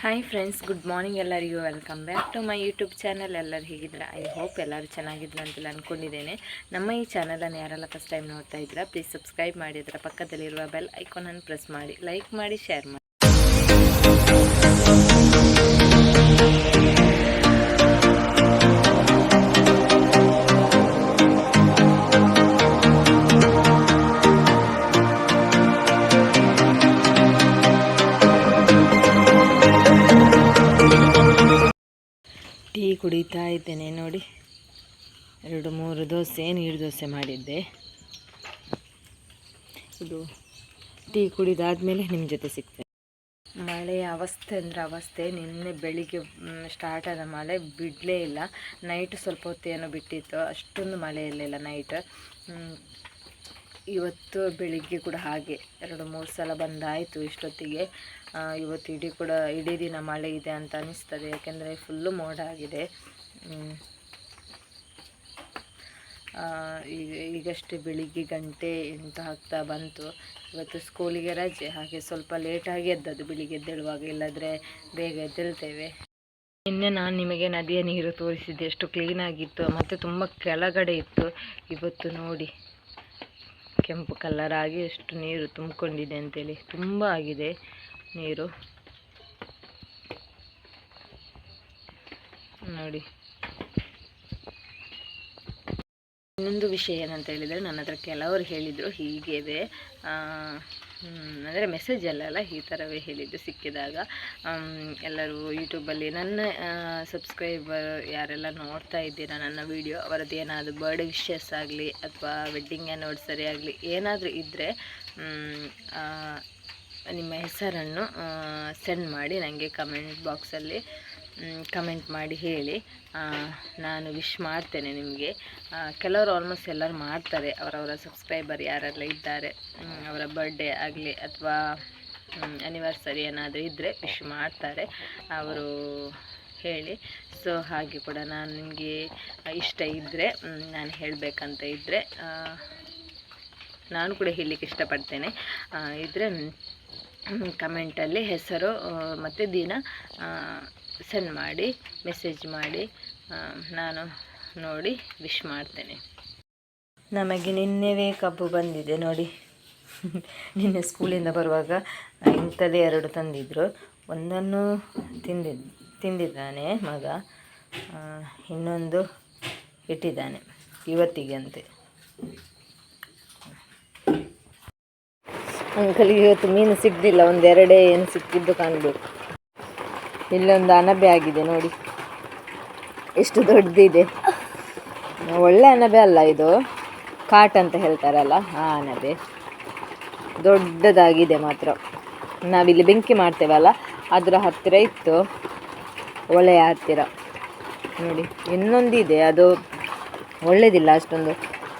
Hi friends good morning ಎಲ್ಲರಿಗೂ. Welcome back to my YouTube channel ಎಲ್ಲರೂ ಹೇಗಿದ್ದೀರಾ? I hope ಎಲ್ಲರೂ ಚೆನ್ನಾಗಿದ್ರು ಅಂತೆಲ್ಲ ಅಂದ್ಕೊಂಡಿದ್ದೇನೆ ನಮ್ಮ ಈ ಚಾನಲನ್ನು ಯಾರೆಲ್ಲ ಫಸ್ಟ್ ಟೈಮ್ ನೋಡ್ತಾ ಇದ್ದೀರಾ ಪ್ಲೀಸ್ ಸಬ್ಸ್ಕ್ರೈಬ್ ಮಾಡಿ. ಅದರ ಪಕ್ಕದಲ್ಲಿರುವ ಬೆಲ್ ಐಕಾನನ್ನು ಪ್ರೆಸ್ ಮಾಡಿ. ಲೈಕ್ ಮಾಡಿ ಶೇರ್ ಮಾಡಿ. ಟೀ ಕುಡಿತಾ ಇದ್ದೇನೆ, ನೋಡಿ. ಎರಡು ಮೂರು ದೋಸೆ, ನೀರು ದೋಸೆ ಮಾಡಿದ್ದೆ. ಇದು ಟೀ ಕುಡಿದಾದ್ಮೇಲೆ ನಿಮ್ಮ ಜೊತೆ ಸಿಗ್ತೇನೆ. ಮಳೆಯ ಅವಸ್ಥೆ ಅಂದರೆ ಅವಸ್ಥೆ. ನಿನ್ನೆ ಬೆಳಿಗ್ಗೆ ಸ್ಟಾರ್ಟ್ ಆದ ಮಳೆ ಬಿಡಲೇ ಇಲ್ಲ. ನೈಟ್ ಸ್ವಲ್ಪ ಹೊತ್ತೇನೋ ಬಿಟ್ಟಿತ್ತು. ಅಷ್ಟೊಂದು ಮಳೆ ಇರಲಿಲ್ಲ ನೈಟ್ ಇವತ್ತು ಬೆಳಿಗ್ಗೆ ಕೂಡ ಹಾಗೆ ಎರಡು ಮೂರು ಸಲ ಬಂದಾಯಿತು ಇಷ್ಟೊತ್ತಿಗೆ. ಇವತ್ತು ಇಡೀ ಕೂಡ ಇಡೀ ದಿನ ಮಳೆ ಇದೆ ಅಂತ ಅನಿಸ್ತದೆ, ಯಾಕೆಂದರೆ ಫುಲ್ಲು ಮೋಡ ಆಗಿದೆ. ಈಗ ಈಗಷ್ಟೇ ಬೆಳಿಗ್ಗೆ ಗಂಟೆ ಎಂಟು ಆಗ್ತಾ ಬಂತು. ಇವತ್ತು ಸ್ಕೂಲಿಗೆ ರಜೆ, ಹಾಗೆ ಸ್ವಲ್ಪ ಲೇಟಾಗಿ ಎದ್ದದ್ದು, ಬೆಳಿಗ್ಗೆ ಎದ್ದೇಳುವಾಗ. ಇಲ್ಲದ್ರೆ ಬೇಗ ಎದ್ದೇಳ್ತೇವೆ. ನಿನ್ನೆ ನಾನು ನಿಮಗೆ ನದಿಯ ನೀರು ತೋರಿಸಿದ್ದೆ, ಎಷ್ಟು ಕ್ಲೀನಾಗಿತ್ತು ಮತ್ತು ತುಂಬ ಕೆಳಗಡೆ ಇತ್ತು. ಇವತ್ತು ನೋಡಿ. ಕೆಂಪು ಕಲರ್ ಆಗಿ ಎಷ್ಟು ನೀರು ತುಂಬಿಕೊಂಡಿದೆ ಅಂತೇಳಿ ತುಂಬ ಆಗಿದೆ ನೀರು. ನೋಡಿ. ಇನ್ನೊಂದು ವಿಷಯ ಏನಂತ ಹೇಳಿದರೆ ನನ್ನ ಹತ್ರ ಕೆಲವರು ಹೇಳಿದರು ಹೀಗೆ ಇದೆ ಅಂದರೆ ಮೆಸೇಜ್ ಅಲ್ಲ ಈ ಥರವೇ ಹೇಳಿದ್ದು ಸಿಕ್ಕಿದಾಗ. ಎಲ್ಲರೂ ಯೂಟ್ಯೂಬಲ್ಲಿ ನನ್ನ ಸಬ್ಸ್ಕ್ರೈಬರ್ ಯಾರೆಲ್ಲ ನೋಡ್ತಾ ಇದ್ದೀರಾ ನನ್ನ ವಿಡಿಯೋ ಅವರದ್ದು ಏನಾದರೂ ಬರ್ಡೇ ವಿಶಸ್ ಆಗಲಿ ಅಥವಾ ವೆಡ್ಡಿಂಗ್ ಆ್ಯನಿವರ್ಸರಿ ಆಗಲಿ ಏನಾದರೂ ಇದ್ದರೆ ನಿಮ್ಮ ಹೆಸರನ್ನು ಸೆಂಡ್ ಮಾಡಿ ನನಗೆ ಕಮೆಂಟ್ ಬಾಕ್ಸಲ್ಲಿ ಕಮೆಂಟ್ ಮಾಡಿ ಹೇಳಿ. ನಾನು ವಿಶ್ ಮಾಡ್ತೇನೆ ನಿಮಗೆ. ಕೆಲವರು ಆಲ್ಮೋಸ್ಟ್ ಎಲ್ಲರೂ ಮಾಡ್ತಾರೆ. ಅವರವರ ಸಬ್ಸ್ಕ್ರೈಬರ್ ಯಾರೆಲ್ಲ ಇದ್ದಾರೆ ಅವರ ಬರ್ಡೇ ಆಗಲಿ ಅಥವಾ ಅನಿವರ್ಸರಿ ಏನಾದರೂ ಇದ್ದರೆ ವಿಶ್ ಮಾಡ್ತಾರೆ. ಅವರು ಹೇಳಿ. ಸೊ ಹಾಗೆ ಕೂಡ ನಾನು ನಿಮಗೆ ಇಷ್ಟ ಇದ್ದರೆ ನಾನು ಹೇಳಬೇಕಂತ ಇದ್ದರೆ ನಾನು ಕೂಡ ಹೇಳಲಿಕ್ಕೆ ಇಷ್ಟಪಡ್ತೇನೆ. ಇದ್ದರೆ ಕಮೆಂಟಲ್ಲಿ ಹೆಸರು ಮತ್ತು ದಿನ ಸೆಂಡ್ ಮಾಡಿ ಮೆಸೇಜ್ ಮಾಡಿ ನಾನು ನೋಡಿ ವಿಶ್ ಮಾಡ್ತೇನೆ. ನಮಗೆ ನಿನ್ನೆವೇ ಕಬ್ಬು ಬಂದಿದೆ ನೋಡಿ. ನಿನ್ನೆ ಸ್ಕೂಲಿಂದ ಬರುವಾಗ ಇಂಥದ್ದೇ ಎರಡು ತಂದಿದ್ದರು ಒಂದನ್ನು ತಿಂದಿ, ತಿಂದಿದ್ದಾನೆ ಮಗ ಇನ್ನೊಂದು ಇಟ್ಟಿದ್ದಾನೆ ಇವತ್ತಿಗೆ ಅಂತೆ ಅಂಕಲ್, ಇವತ್ತು ಮೀನು ಸಿಗ್ದಿಲ್ಲ, ಒಂದೆರಡೇ ಏನು ಸಿಕ್ಕಿದ್ದು ಕಾಣಬೇಕು. ಇಲ್ಲೊಂದು ಅಣಬೆ ಆಗಿದೆ ನೋಡಿ. ಎಷ್ಟು ದೊಡ್ಡದಿದೆ ಒಳ್ಳೆ ಅಣಬೆ ಅಲ್ಲ ಇದು. ಕಾಟ್ ಅಂತ ಹೇಳ್ತಾರಲ್ಲ ಆ ಅನಬೆ ದೊಡ್ಡದಾಗಿದೆ ಮಾತ್ರ. ನಾವಿಲ್ಲಿ ಬೆಂಕಿ ಮಾಡ್ತೇವಲ್ಲ, ಅದರ ಹತ್ತಿರ ಇತ್ತು ಒಳೆಯ ಹತ್ತಿರ. ನೋಡಿ, ಇನ್ನೊಂದಿದೆ. ಅದು ಒಳ್ಳೆಯದಿಲ್ಲ ಅಷ್ಟೊಂದು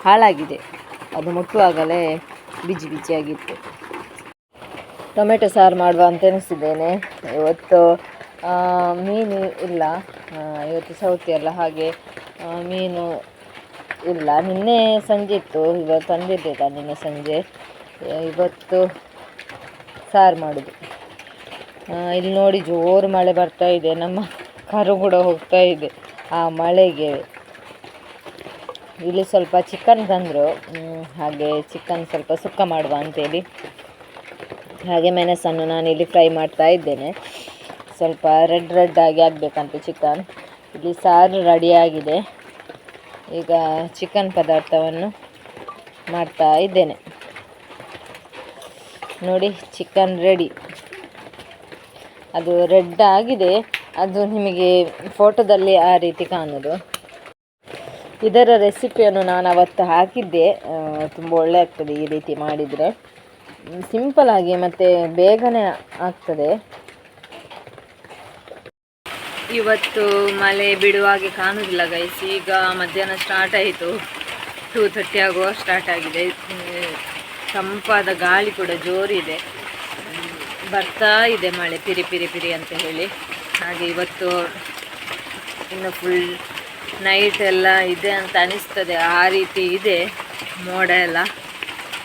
ಹಾಳಾಗಿದೆ. ಅದು ಮುಟ್ಟುವಾಗಲೇ ಬಿಜಿ ಬಿಜಿಯಾಗಿತ್ತು. ಟೊಮೆಟೊ ಸಾರು ಮಾಡುವ ಅಂತ ಎನಿಸಿದ್ದೇನೆ ಇವತ್ತು ಮೀನು ಇಲ್ಲ. ಇವತ್ತು ಸೌತಿ ಅಲ್ಲ, ಹಾಗೆ ಮೀನು ಇಲ್ಲ. ನಿನ್ನೆ ಸಂಜೆ ಇತ್ತು. ಇವತ್ತು ತಂದಿದ್ದೆ ನಿನ್ನೆ ಸಂಜೆ. ಇವತ್ತು ಸಾರು ಮಾಡೋದು. ಇಲ್ಲಿ ನೋಡಿ ಜೋರು ಮಳೆ ಬರ್ತಾ ಇದೆ. ನಮ್ಮ ಕರು ಕೂಡ ಹೋಗ್ತಾ ಇದೆ. ಆ ಮಳೆಗೆ ಇಲ್ಲಿ ಸ್ವಲ್ಪ ಚಿಕನ್ ತಂದರು. ಹಾಗೆ ಚಿಕನ್ ಸ್ವಲ್ಪ ಸುಕ್ಕ ಮಾಡುವ ಅಂತೇಳಿ. ಹಾಗೆ ಮೆಣಸನ್ನು ನಾನು ಇಲ್ಲಿ ಫ್ರೈ ಮಾಡ್ತಾ ಇದ್ದೇನೆ. ಸ್ವಲ್ಪ ರೆಡ್ ರೆಡ್ ಆಗಿ ಆಗಬೇಕಂತ ಚಿಕನ್. ಇಲ್ಲಿ ಸಾರು ರೆಡಿಯಾಗಿದೆ ಈಗ ಚಿಕನ್ ಪದಾರ್ಥವನ್ನು ಮಾಡ್ತಾ ಇದ್ದೇನೆ. ನೋಡಿ, ಚಿಕನ್ ರೆಡಿ ಅದು ರೆಡ್ ಆಗಿದೆ. ಅದು ನಿಮಗೆ ಫೋಟೋದಲ್ಲಿ ಆ ರೀತಿ ಕಾಣೋದು. ಇದರ ರೆಸಿಪಿಯನ್ನು ನಾನು ಅವತ್ತು ಹಾಕಿದ್ದೆ. ತುಂಬ ಒಳ್ಳೆ ಆಗ್ತದೆ ಈ ರೀತಿ ಮಾಡಿದರೆ. ಸಿಂಪಲ್ ಆಗಿ ಮತ್ತು ಬೇಗನೆ ಆಗ್ತದೆ. ಇವತ್ತು ಮಳೆ ಬಿಡುವಾಗೆ ಕಾಣುವುದಿಲ್ಲ ಗೈಸ್ ಈಗ ಮಧ್ಯಾಹ್ನ ಸ್ಟಾರ್ಟ್ ಆಯಿತು. ಟೂ ಥರ್ಟಿ ಆಗುವ ಸ್ಟಾರ್ಟ್ ಆಗಿದೆ. ತಂಪಾದ ಗಾಳಿ ಕೂಡ ಜೋರಿದೆ. ಬರ್ತಾ ಇದೆ ಮಳೆ, ಪಿರಿ ಪಿರಿ ಪಿರಿ ಅಂತ ಹೇಳಿ. ಹಾಗೆ ಇವತ್ತು ಇನ್ನು ಫುಲ್ ನೈಟ್ ಎಲ್ಲ ಇದೆ ಅಂತ ಅನಿಸ್ತದೆ. ಆ ರೀತಿ ಇದೆ ಮೋಡ ಎಲ್ಲ.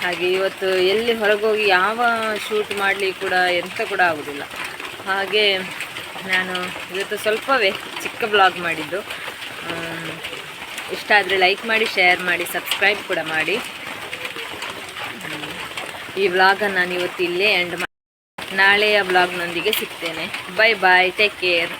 ಹಾಗೆ ಇವತ್ತು ಎಲ್ಲಿ ಹೊರಗೋಗಿ ಯಾವ ಶೂಟ್ ಮಾಡಲಿ ಕೂಡ ಎಂತ ಕೂಡ ಆಗೋದಿಲ್ಲ. ಹಾಗೆ ನಾನು ಇವತ್ತು ಸ್ವಲ್ಪವೇ ಚಿಕ್ಕ ಬ್ಲಾಗ್ ಮಾಡಿದ್ದು. ಇಷ್ಟ ಆದರೆ ಲೈಕ್ ಮಾಡಿ ಶೇರ್ ಮಾಡಿ ಸಬ್ಸ್ಕ್ರೈಬ್ ಕೂಡ ಮಾಡಿ. ಈ ವ್ಲಾಗನ್ನು ನಾನು ಇವತ್ತು ಇಲ್ಲೇ ಎಂಡ್ ನಾಳೆಯ ವ್ಲಾಗ್ನೊಂದಿಗೆ ಸಿಗ್ತೇನೆ. Bye bye take care